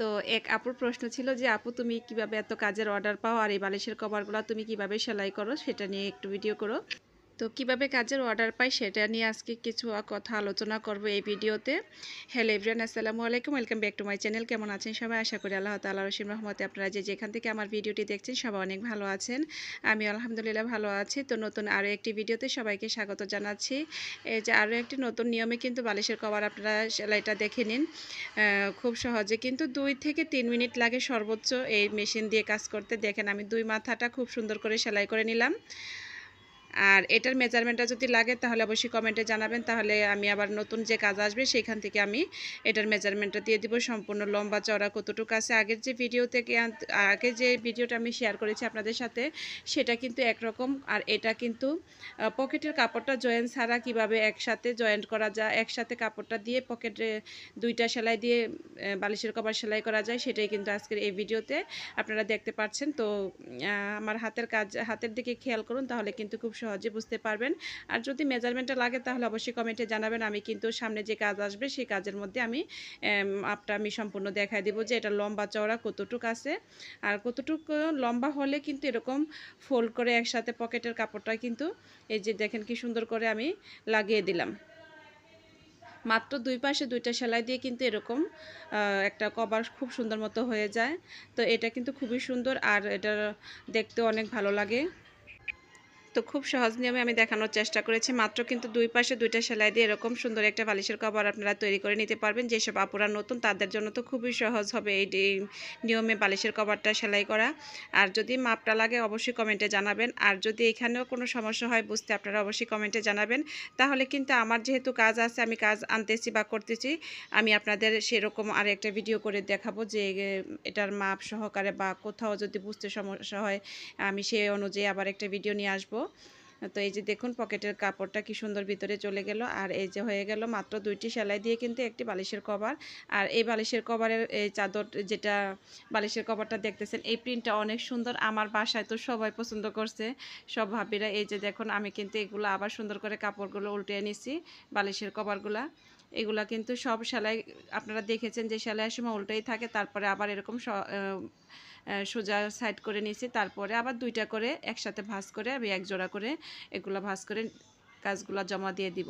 তো এক আপুর প্রশ্ন ছিল যে, আপু, তুমি কীভাবে এত কাজের অর্ডার পাও? আর এই বালিশের কভারগুলো তুমি কীভাবে সেলাই করো? সেটা নিয়ে একটু ভিডিও করো। তো কীভাবে কাজের অর্ডার পাই সেটা নিয়ে আজকে কিছু কথা আলোচনা করব এই ভিডিওতে। হ্যালো এভরিয়ান আসসালামু আলাইকুম welcome back to my channel কেমন আছেন সবাই? আশা করি আল্লাহ তাআলা রসিম রহমতে আপনারা যে যেখান থেকে আমার ভিডিওটি দেখছেন সবাই অনেক ভালো আছেন। আমি আলহামদুলিল্লাহ ভালো আছি। তো নতুন আরও একটি ভিডিওতে সবাইকে স্বাগত জানাচ্ছি। এই যে আরও একটি নতুন নিয়মে কিন্তু বালিশের কভার আপনারা সেলাইটা দেখে নিন। খুব সহজে কিন্তু দুই থেকে তিন মিনিট লাগে সর্বোচ্চ এই মেশিন দিয়ে কাজ করতে। দেখেন আমি দুই মাথাটা খুব সুন্দর করে সেলাই করে নিলাম। আর এটার মেজারমেন্টটা যদি লাগে, তাহলে অবশ্যই কমেন্টে জানাবেন। তাহলে আমি আবার নতুন যে কাজ আসবে, সেখান থেকে আমি এটার মেজারমেন্টটা দিয়ে দিব। সম্পূর্ণ লম্বা চড়া কতটুকু আছে, আগের যে ভিডিও থেকে আগে যে ভিডিওটা আমি শেয়ার করেছি আপনাদের সাথে, সেটা কিন্তু একরকম। আর এটা কিন্তু পকেটের কাপড়টা জয়েন্ট ছাড়া কীভাবে একসাথে জয়েন্ট করা যায়, একসাথে কাপড়টা দিয়ে পকেটে দুইটা সেলাই দিয়ে বালিশের কভার সেলাই করা যায়, সেটাই কিন্তু আজকের এই ভিডিওতে আপনারা দেখতে পাচ্ছেন। তো আমার হাতের কাজ, হাতের দিকে খেয়াল করুন, তাহলে কিন্তু খুব সহজে বুঝতে পারবেন। আর যদি মেজারমেন্টটা লাগে তাহলে অবশ্যই কমেন্টে জানাবেন। আমি কিন্তু সামনে যে কাজ আসবে সেই কাজের মধ্যে আমি আপটা আমি সম্পূর্ণ দেখাই দিব যে এটা লম্বা চওড়া কতটুক আছে। আর কতটুকু লম্বা হলে কিন্তু এরকম ফোল্ড করে একসাথে পকেটের কাপড়টা কিন্তু এই যে দেখেন কি সুন্দর করে আমি লাগিয়ে দিলাম। মাত্র দুই পাশে দুইটা সেলাই দিয়ে কিন্তু এরকম একটা কভার খুব সুন্দর মতো হয়ে যায়। তো এটা কিন্তু খুবই সুন্দর আর এটা দেখতে অনেক ভালো লাগে। তো খুব সহজ নিয়মে আমি দেখানোর চেষ্টা করেছি। মাত্র কিন্তু দুই পাশে দুইটা সেলাই দিয়ে এরকম সুন্দর একটা বালিশের কভার আপনারা তৈরি করে নিতে পারবেন। যেসব আপুরা নতুন, তাদের জন্য তো খুবই সহজ হবে এই নিয়মে বালিশের কভারটা সেলাই করা। আর যদি মাপটা লাগে অবশ্যই কমেন্টে জানাবেন। আর যদি এখানেও কোনো সমস্যা হয় বুঝতে আপনারা অবশ্যই কমেন্টে জানাবেন। তাহলে কিন্তু আমার যেহেতু কাজ আছে, আমি কাজ আনতেছি বা করতেছি, আমি আপনাদের সেরকম আর একটা ভিডিও করে দেখাবো যে এটার মাপ সহকারে বা কোথাও যদি বুঝতে সমস্যা হয়, আমি সেই অনুযায়ী আবার একটা ভিডিও নিয়ে আসব। তো এই যে দেখুন পকেটের কাপড়টা কি সুন্দর ভিতরে চলে গেল। আর এই যে হয়ে গেল মাত্র দুইটি সেলাই দিয়ে কিন্তু একটি বালিশের কভার। আর এই বালিশের কভারের, এই চাদর যেটা বালিশের কভারটা দেখতেছেন, এই প্রিন্টটা অনেক সুন্দর। আমার বাসায় তো সবাই পছন্দ করছে, সব ভাবিরা। এই যে দেখুন, আমি কিন্তু এগুলো আবার সুন্দর করে কাপড়গুলো উল্টে নিছি, বালিশের কভারগুলা। এগুলা কিন্তু সব সেলাই, আপনারা দেখেছেন যে সেলাইয়ের সময় উল্টেই থাকে, তারপরে আবার এরকম সোজা সাইড করে নিয়েছি। তারপরে আবার দুইটা করে একসাথে ভাঁজ করে আমি এক জোড়া করে এগুলো ভাঁজ করে কাজগুলো জমা দিয়ে দিব।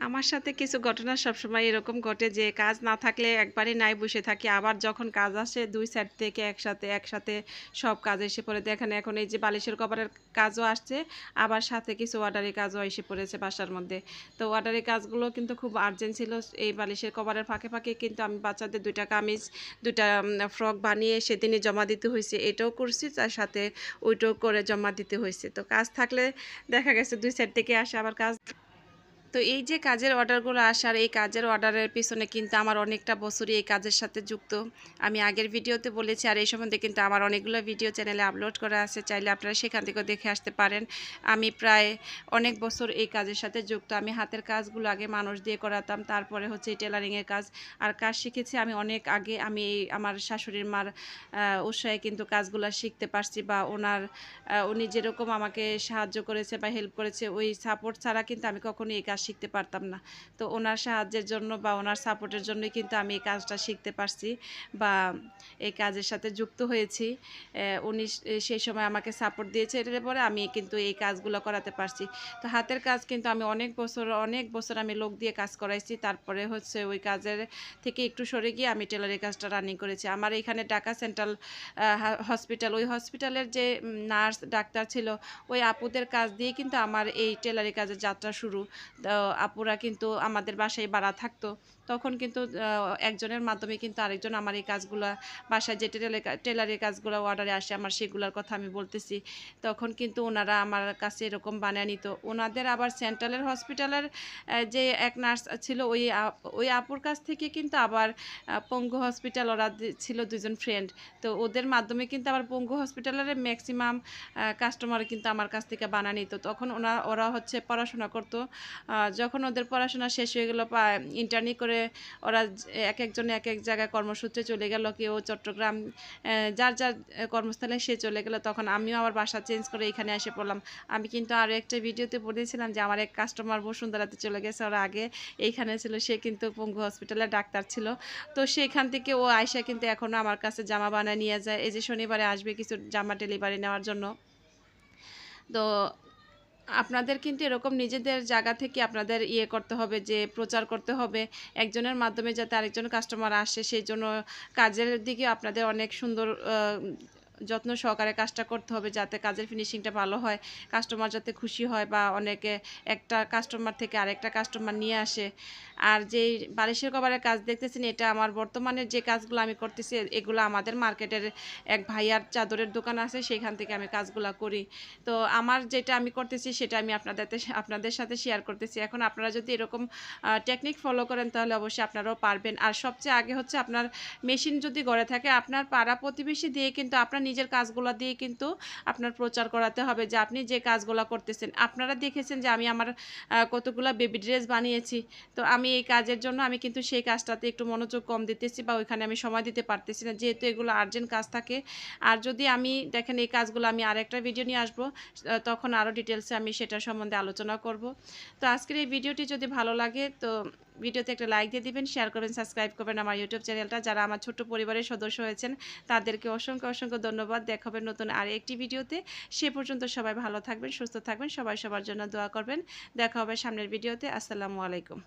আমার সাথে কিছু ঘটনা সবসময় এরকম ঘটে যে কাজ না থাকলে একবারই নাই বসে থাকি। আবার যখন কাজ আসে দুই সাইড থেকে একসাথে একসাথে সব কাজ এসে পড়ে। দেখেন এখন এই যে বালিশের কভারের কাজও আসছে, আবার সাথে কিছু অর্ডারি কাজও এসে পড়েছে বাসার মধ্যে। তো অর্ডারি কাজগুলো কিন্তু খুব আর্জেন্ট ছিল। এই বালিশের কভারের ফাঁকে ফাঁকে কিন্তু আমি বাচ্চাদের দুইটা কামিজ, দুইটা ফ্রক বানিয়ে সেদিনই জমা দিতে হয়েছে এটাও করছি, তার সাথে ওইটাও করে জমা দিতে হয়েছে তো কাজ থাকলে দেখা গেছে দুই সাইড থেকে আসে, আবার কাজ তো এই যে কাজের অর্ডারগুলো আসার, এই কাজের অর্ডারের পিছনে কিন্তু আমার অনেকটা বছরই এই কাজের সাথে যুক্ত। আমি আগের ভিডিওতে বলেছি, আর এই সম্বন্ধে কিন্তু আমার অনেকগুলো ভিডিও চ্যানেলে আপলোড করা আছে, চাইলে আপনারা সেখান থেকেও দেখে আসতে পারেন। আমি প্রায় অনেক বছর এই কাজের সাথে যুক্ত। আমি হাতের কাজগুলো আগে মানুষ দিয়ে করাতাম, তারপরে হচ্ছে টেলারিংয়ের কাজ। আর কাজ শিখেছি আমি অনেক আগে, আমি আমার শাশুড়ির মার উৎসাহে কিন্তু কাজগুলো শিখতে পারছি বা ওনার উনি যেরকম আমাকে সাহায্য করেছে বা হেল্প করেছে, ওই সাপোর্ট ছাড়া কিন্তু আমি কখনো এই কাজ শিখতে পারতাম না। তো ওনার সাহায্যের জন্য বা ওনার সাপোর্টের জন্যই কিন্তু আমি এই কাজটা শিখতে পারছি বা এই কাজের সাথে যুক্ত হয়েছি। উনি সেই সময় আমাকে সাপোর্ট দিয়েছে। এটার পরে আমি কিন্তু এই কাজগুলো করাতে পারছি। তো হাতের কাজ কিন্তু আমি অনেক বছর অনেক বছর আমি লোক দিয়ে কাজ করাইছি। তারপরে হচ্ছে ওই কাজের থেকে একটু সরে গিয়ে আমি টেলারের কাজটা রানিং করেছি। আমার এখানে ঢাকা সেন্ট্রাল হসপিটাল ওই হসপিটালের যে নার্স ডাক্তার ছিল, ওই আপুদের কাজ দিয়ে কিন্তু আমার এই টেলারি কাজের যাত্রা শুরু। আপুরা কিন্তু আমাদের বাসায় বাড়া থাকতো। তখন কিন্তু একজনের মাধ্যমে কিন্তু আরেকজন আমার এই কাজগুলো বাসায় যে টেলারি টেলারের কাজগুলো অর্ডারে আসে, আমার সেগুলোর কথা আমি বলতেছি। তখন কিন্তু ওনারা আমার কাছে এরকম বানিয়ে নিত। ওনাদের আবার সেন্ট্রালের হসপিটালের যে এক নার্স ছিল, ওই ওই আপুর কাছ থেকে কিন্তু আবার পঙ্গু হসপিটাল ওরা ছিল দুজন ফ্রেন্ড তো ওদের মাধ্যমে কিন্তু আবার পঙ্গু হসপিটালের ম্যাক্সিমাম কাস্টমার কিন্তু আমার কাছ থেকে বানা নিত। তখন ওনা, ওরা হচ্ছে পড়াশোনা করতো যখন ওদের পড়াশোনা শেষ হয়ে গেলো ইন্টার্নি করে ওরা এক একজন এক এক জায়গায় কর্মসূত্রে চলে গেল কেউ চট্টগ্রাম যার যার কর্মস্থলে সে চলে গেল, তখন আমিও আবার বাসা চেঞ্জ করে এখানে এসে পড়লাম। আমি কিন্তু আরও একটা ভিডিওতে বলেছিলাম যে, আমার এক কাস্টমার বসুন্ধরাতে চলে গেছে, ওরা আগে এইখানে ছিল, সে কিন্তু পঙ্গু হসপিটালে ডাক্তার ছিল। তো সেখান থেকে ও আয়সা কিন্তু এখনও আমার কাছে জামা বানায় নিয়ে যায়। এই যে শনিবারে আসবে কিছু জামা ডেলিভারি নেওয়ার জন্য। তো আপনাদের কিন্তু এরকম নিজেদের জায়গা থেকে আপনাদের ইয়ে করতে হবে, যে প্রচার করতে হবে, একজনের মাধ্যমে যাতে আরেকজন কাস্টমার আসে, সেই জন্য কাজের দিকে আপনাদের অনেক সুন্দর যত্ন সহকারে কাজটা করতে হবে যাতে কাজের ফিনিশিংটা ভালো হয় কাস্টমার যাতে খুশি হয় বা অনেকে একটা কাস্টমার থেকে আরেকটা কাস্টমার নিয়ে আসে। আর যে বালিশের কভারের কাজ দেখতেছেন, এটা আমার বর্তমানে যে কাজগুলো আমি করতেছি, এগুলো আমাদের মার্কেটের এক ভাইয়ার চাদরের দোকান আছে, সেইখান থেকে আমি কাজগুলো করি। তো আমার যেটা আমি করতেছি, সেটা আমি আপনাদের আপনাদের সাথে শেয়ার করতেছি। এখন আপনারা যদি এরকম টেকনিক ফলো করেন, তাহলে অবশ্যই আপনারাও পারবেন। আর সবচেয়ে আগে হচ্ছে আপনার মেশিন যদি গড়ে থাকে, আপনার পাড়া প্রতিবেশী দিয়ে কিন্তু আপনার নিজের কাজগুলো দিয়ে কিন্তু আপনার প্রচার করাতে হবে যে আপনি যে কাজগুলো করতেছেন। আপনারা দেখেছেন যে আমি আমার কতগুলো বেবি ড্রেস বানিয়েছি। তো আমি এই কাজের জন্য আমি কিন্তু সেই কাজটাতে একটু মনোযোগ কম দিতেছি বা ওইখানে আমি সময় দিতে পারতেছি না। যেহেতু এগুলো আর্জেন্ট কাজ থাকে, আর যদি আমি দেখেন এই কাজগুলো আমি আরেকটা ভিডিও নিয়ে আসব তখন আরও ডিটেলসে আমি সেটা সম্বন্ধে আলোচনা করব। তো আজকের এই ভিডিওটি যদি ভালো লাগে, তো ভিডিওতে একটা লাইক দিয়ে দিবেন শেয়ার করবেন সাবস্ক্রাইব করবেন আমার ইউটিউব চ্যানেলটা যারা আমার ছোট্ট পরিবারের সদস্য হয়েছেন, তাদেরকে অসংখ্য অসংখ্য ধন্যবাদ। দেখাবেন নতুন আর একটি ভিডিওতে। সে পর্যন্ত সবাই ভালো থাকবেন, সুস্থ থাকবেন। সবাই সবার জন্য দোয়া করবেন। দেখা হবে সামনের ভিডিওতে। আসসালামু আলাইকুম।